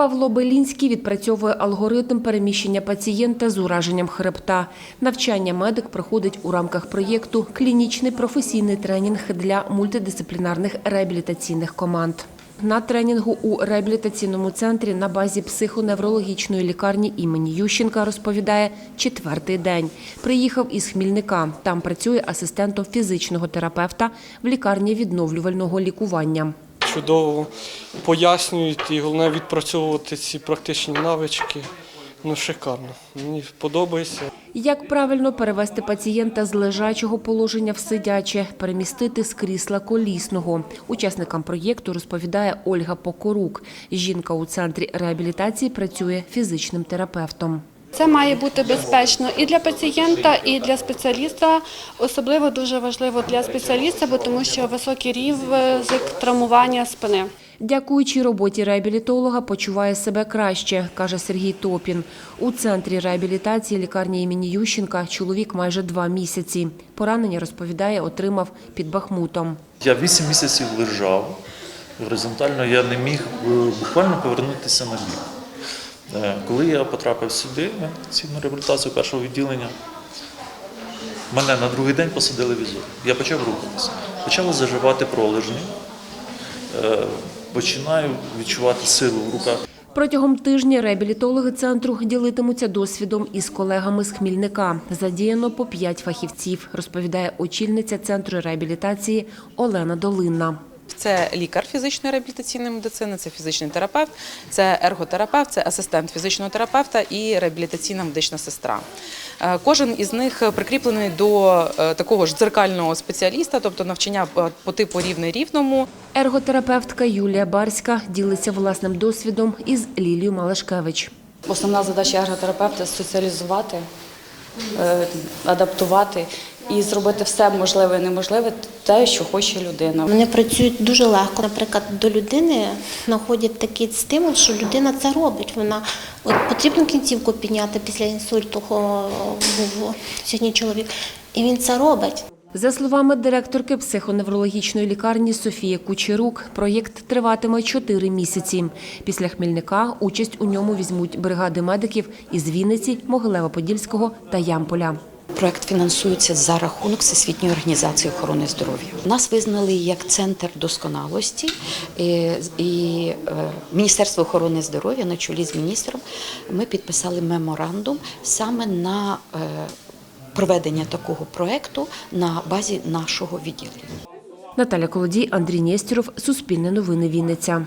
Павло Белінський відпрацьовує алгоритм переміщення пацієнта з ураженням хребта. Навчання медик проходить у рамках проєкту Клінічний професійний тренінг для мультидисциплінарних реабілітаційних команд. На тренінгу у реабілітаційному центрі на базі психоневрологічної лікарні імені Ющенка розповідає четвертий день. Приїхав із Хмільника. Там працює асистентом фізичного терапевта в лікарні відновлювального лікування. Чудово пояснюють і головне відпрацьовувати ці практичні навички. Ну, шикарно. Мені подобається. Як правильно перевести пацієнта з лежачого положення в сидяче, перемістити з крісла колісного. Учасникам проєкту розповідає Ольга Покорук. Жінка у центрі реабілітації працює фізичним терапевтом. Це має бути безпечно і для пацієнта, і для спеціаліста. Особливо дуже важливо для спеціаліста, бо тому що високий ризик травмування спини. Дякуючи роботі реабілітолога, почуває себе краще, каже Сергій Топін. У центрі реабілітації лікарні імені Ющенка чоловік майже два місяці. Поранення, розповідає, отримав під Бахмутом. Я 8 місяців лежав. Горизонтально я не міг е, буквально повернутися на бік. Е, Коли я потрапив сюди, в інтенсивну реабілітацію першого відділення, мене на другий день посадили в візок. Я почав рухатися. Почали заживати пролежні. Е, Починаю відчувати силу в руках. Протягом тижня реабілітологи центру ділитимуться досвідом із колегами з Хмільника. Задіяно по п'ять фахівців, розповідає очільниця центру реабілітації Олена Долинна. Це лікар фізичної реабілітаційної медицини, це фізичний терапевт, це ерготерапевт, це асистент фізичного терапевта і реабілітаційна медична сестра. Е, Кожен із них прикріплений до е, такого ж дзеркального спеціаліста, тобто навчання по- по типу рівне рівному. Ерготерапевтка Юлія Барська ділиться власним досвідом із Лілією Малашкевич. Основна задача ерготерапевта соціалізувати, е, адаптувати і зробити все можливе і неможливе, те, що хоче людина. Вони працюють дуже легко. Наприклад, до людини знаходять такий стимул, що людина це робить. Вона от потрібно кінцівку підняти після інсульту, був сьогодні чоловік, і він це робить. За словами директорки психоневрологічної лікарні Софії Кучерук, проєкт триватиме чотири місяці. Після Хмільника участь у ньому візьмуть бригади медиків із Вінниці, Могилева-Подільського та Ямполя. Проект фінансується за рахунок Всесвітньої організації охорони здоров'я. Нас визнали як центр досконалості, і, е, Міністерство охорони здоров'я на чолі з міністром. Ми підписали меморандум саме на е, проведення такого проекту на базі нашого відділення. Наталя Колодій, Андрій Нєстєров, Суспільне новини Вінниця.